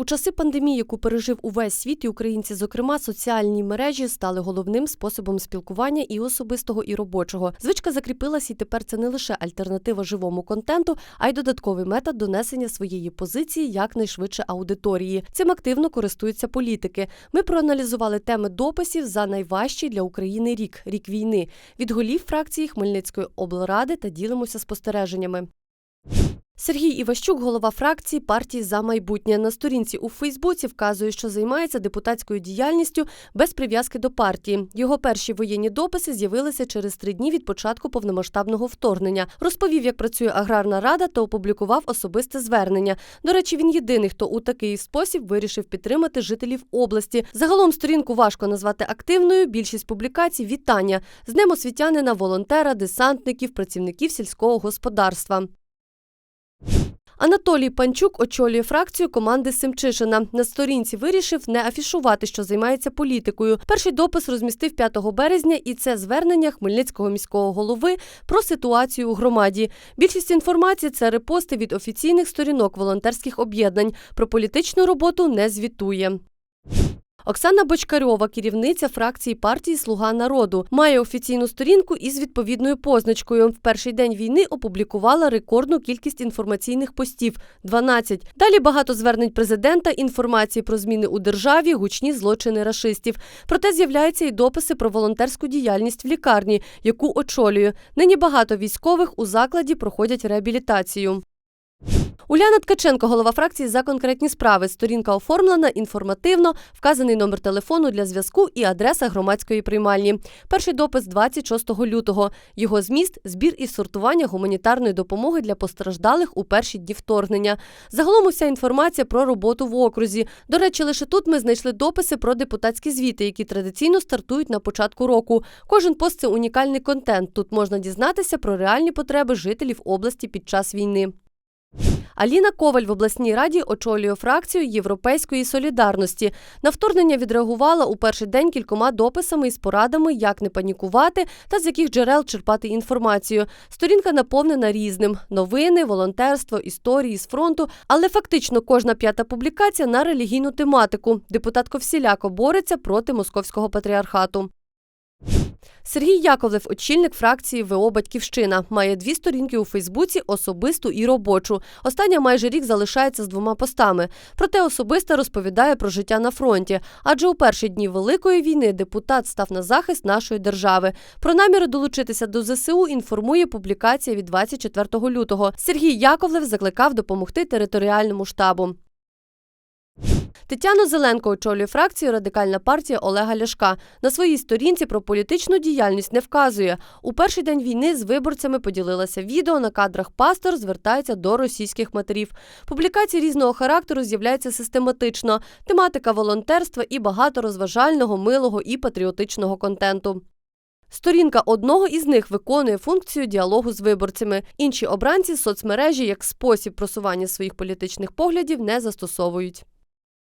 У часи пандемії, яку пережив увесь світ, і українці, зокрема, соціальні мережі стали головним способом спілкування і особистого, і робочого. Звичка закріпилась, і тепер це не лише альтернатива живому контенту, а й додатковий метод донесення своєї позиції якнайшвидше аудиторії. Цим активно користуються політики. Ми проаналізували теми дописів за найважчий для України рік рік війни від голів фракції Хмельницької облради та ділимося спостереженнями. Сергій Іващук, голова фракції партії за майбутнє на сторінці у Фейсбуці, вказує, що займається депутатською діяльністю без прив'язки до партії. Його перші воєнні дописи з'явилися через три дні від початку повномасштабного вторгнення. Розповів, як працює аграрна рада, та опублікував особисте звернення. До речі, він єдиний, хто у такий спосіб вирішив підтримати жителів області. Загалом сторінку важко назвати активною. Більшість публікацій вітання з ним освітянина, волонтера, десантників, працівників сільського господарства. Анатолій Панчук очолює фракцію команди Семчишина. На сторінці вирішив не афішувати, що займається політикою. Перший допис розмістив 5 березня, і це звернення Хмельницького міського голови про ситуацію у громаді. Більшість інформації це репости від офіційних сторінок волонтерських об'єднань. Про політичну роботу не звітує. Оксана Бочкарьова, керівниця фракції партії Слуга народу, має офіційну сторінку із відповідною позначкою. В перший день війни опублікувала рекордну кількість інформаційних постів 12. Далі багато звернень президента, інформації про зміни у державі, гучні злочини рашистів. Проте з'являються і дописи про волонтерську діяльність в лікарні, яку очолює. Нині багато військових у закладі проходять реабілітацію. Уляна Ткаченко, голова фракції за конкретні справи. Сторінка оформлена інформативно, вказаний номер телефону для зв'язку і адреса громадської приймальні. Перший допис 26 лютого. Його зміст збір і сортування гуманітарної допомоги для постраждалих у перші дні вторгнення. Загалом уся інформація про роботу в окрузі. До речі, лише тут ми знайшли дописи про депутатські звіти, які традиційно стартують на початку року. Кожен пост це унікальний контент. Тут можна дізнатися про реальні потреби жителів області під час війни. Аліна Коваль в обласній раді очолює фракцію Європейської солідарності. На вторгнення відреагувала у перший день кількома дописами із порадами, як не панікувати та з яких джерел черпати інформацію. Сторінка наповнена різним: новини, волонтерство, історії з фронту. Але фактично кожна п'ята публікація на релігійну тематику. Депутатко всіляко бореться проти московського патріархату. Сергій Яковлев, очільник фракції ВО Батьківщина, має дві сторінки у Фейсбуці особисту і робочу. Остання майже рік залишається з двома постами. Проте особиста розповідає про життя на фронті. Адже у перші дні великої війни депутат став на захист нашої держави. Про наміри долучитися до ЗСУ інформує публікація від 24 лютого. Сергій Яковлев закликав допомогти територіальному штабу. Тетяна Зеленко очолює фракцію Радикальна партія Олега Ляшка. На своїй сторінці про політичну діяльність не вказує. У перший день війни з виборцями поділилася відео. На кадрах пастор звертається до російських матерів. Публікації різного характеру з'являються систематично. Тематика волонтерства і багато розважального, милого і патріотичного контенту. Сторінка одного із них виконує функцію діалогу з виборцями. Інші обранці соцмережі як спосіб просування своїх політичних поглядів не застосовують.